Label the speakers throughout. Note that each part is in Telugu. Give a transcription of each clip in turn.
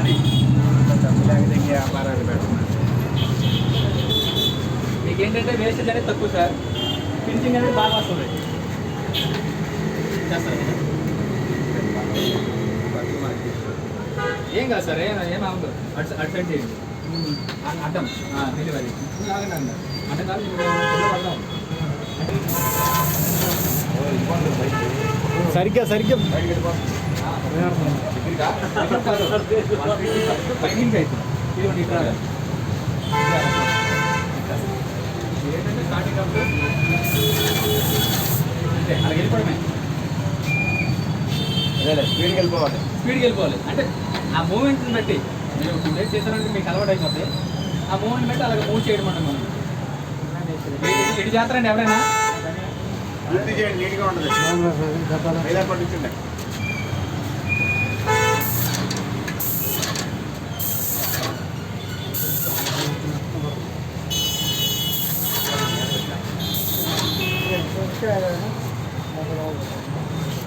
Speaker 1: అని డబ్బులు వ్యాపారాలు పెడుతున్నారు మీకు ఏంటంటే వేస్టేజ్ అనేది తక్కువ సార్. ఫినిషింగ్ అనేది బాగా వస్తుంది. చేస్తారు? ఏం కాదు సార్ ఏం ఏం అవ్వదు అటు అటు సైడ్ చేయండి. అడ్డం. డెలివరీ ఆగండి అంటే కాదు పడదాం
Speaker 2: సరిగ్గా సరిగ్గా.
Speaker 1: ఏంటంటే స్టార్టింగ్ అప్పుడు అంతే అలా వెళ్ళిపోవడమే
Speaker 2: స్పీడ్కి వెళ్ళిపోవాలి.
Speaker 1: స్పీడ్కి వెళ్ళిపోవాలి అంటే ఆ మూమెంట్ని బట్టి మీరు టూ డేస్ చేశారంటే మీకు అలవాటు అయిపోతే ఆ మూమెంట్ బట్టి అలాగే మూవ్ చేయడం అంటాం మనం. ఇటు- చేస్తారండి ఎవరైనా?
Speaker 2: చేయండి నీట్గా ఉంటుంది.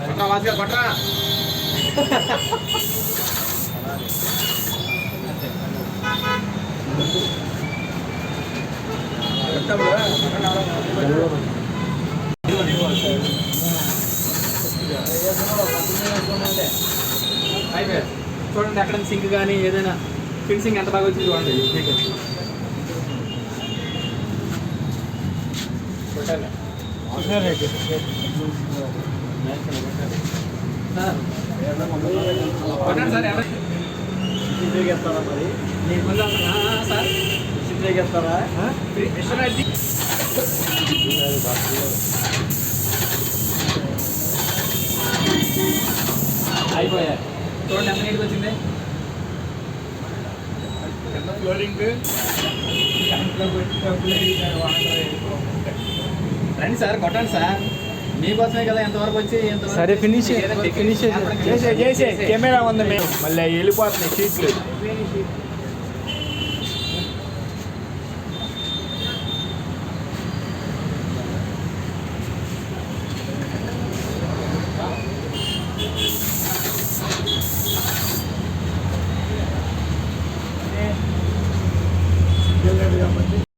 Speaker 2: ఐదారు వాసిగా
Speaker 1: చూడండి అక్కడ సింక్ కానీ ఏదైనా ఫినిషింగ్ ఎంత బాగా వచ్చింది చూడండి. మీకు సార్ కొట్టండి సార్ ఎవరు
Speaker 2: తిరిగేస్తారా మరి తిరిగేస్తారా
Speaker 1: అయిపోయాయి చూడండి ఎంత నీట్గా వచ్చింది
Speaker 2: ఫ్లోరింగ్.
Speaker 1: రండి సార్ కొట్టండి సార్. మీకోసమే కదా ఎంతవరకు
Speaker 3: సరే ఫినిష్
Speaker 1: ఫినిష్
Speaker 2: చేసే చేసే. కెమెరా ఉంది మేము మళ్ళీ వెళ్ళిపోతున్నాయి సీట్లు కాబట్టి